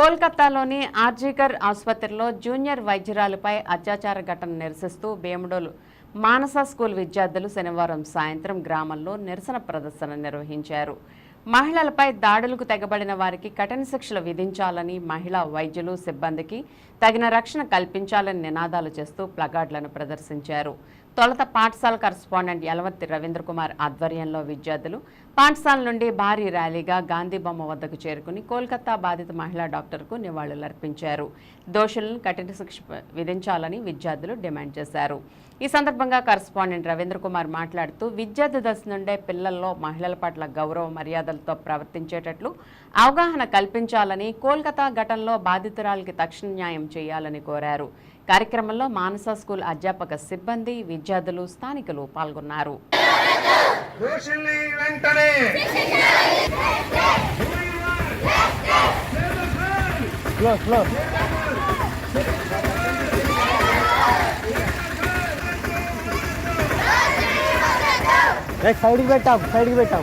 కోల్కతాలోని ఆర్జీకర్ ఆసుపత్రిలో జూనియర్ వైద్యురాలిపై అత్యాచార ఘటన నిరసిస్తూ భీముడోలు మానస స్కూల్ విద్యార్థులు శనివారం సాయంత్రం గ్రామంలో నిరసన ప్రదర్శన నిర్వహించారు. మహిళలపై దాడులకు తెగబడిన వారికి కఠిన శిక్షలు విధించాలని మహిళా వైద్యులు సిబ్బందికి తగిన రక్షణ కల్పించాలని నినాదాలు చేస్తూ ప్లగార్డులను ప్రదర్శించారు. తొలత పాఠశాల కరస్పాండెంట్ యలవర్తి రవీంద్ర కుమార్ ఆధ్వర్యంలో విద్యార్థులు పాఠశాల నుండి భారీ ర్యాలీగా గాంధీ బొమ్మ వద్దకు చేరుకుని కోల్కతా బాధిత మహిళా డాక్టర్కు నివాళులర్పించారు. దోషులను కఠిన శిక్ష విధించాలని విద్యార్థులు డిమాండ్ చేశారు. ఈ సందర్భంగా కరస్పాండెంట్ రవీంద్ర కుమార్ మాట్లాడుతూ విద్యార్థి దశ నుండే పిల్లల్లో మహిళల పట్ల గౌరవ మర్యాద మర్యాదలతో ప్రవర్తించేటట్లు అవగాహన కల్పించాలని కోల్కతా ఘటనలో బాధితురాలికి తక్షణ న్యాయం చేయాలని కోరారు. కార్యక్రమంలో మానస స్కూల్ అధ్యాపక సిబ్బంది విద్యార్థులు స్థానికులు పాల్గొన్నారు. సైడ్కి పెట్టాం సైడ్కి పెట్టాం.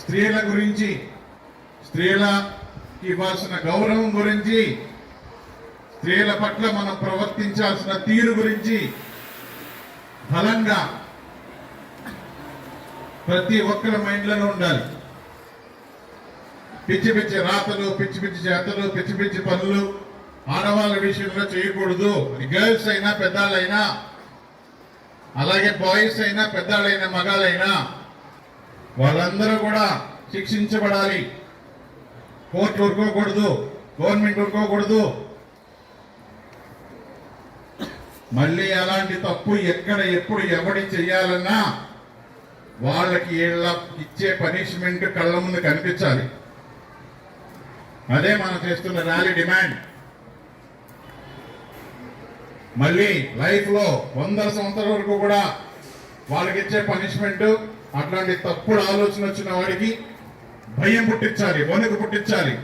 స్త్రీల గురించి స్త్రీలకి ఇవ్వాల్సిన గౌరవం గురించి స్త్రీల పట్ల మనం ప్రవర్తించాల్సిన తీరు గురించి బలంగా ప్రతి ఒక్కరి మైండ్లలో ఉండాలి. పిచ్చి పిచ్చి రాతలు పిచ్చి పిచ్చి చేతలు పిచ్చి పిచ్చి పనులు ఆడవాళ్ళ విషయంలో చేయకూడదు. గర్ల్స్ అయినా పెద్దాళ్ళైనా అలాగే బాయ్స్ అయినా పెద్దాళ్ళైనా మగాళ్ళైనా వాళ్ళందరూ కూడా శిక్షించబడాలి. కోర్టు ఉరుకోకూడదు గవర్నమెంట్ ఉరుకోకూడదు మళ్ళీ అలాంటి తప్పు ఎక్కడ ఎప్పుడు ఎవడి చేయాలన్నా వాళ్ళకి వీళ్ళ ఇచ్చే పనిష్మెంట్ కళ్ళ ముందు కనిపించాలి. అదే మనం చేస్తున్న ర్యాలీ డిమాండ్. మళ్ళీ లైఫ్లో వంద సంవత్సరాల వరకు కూడా వాళ్ళకి ఇచ్చే పనిష్మెంట్ అట్లాంటి తప్పుడు ఆలోచన వచ్చిన వాడికి భయం పుట్టించాలి వణుకు పుట్టించాలి.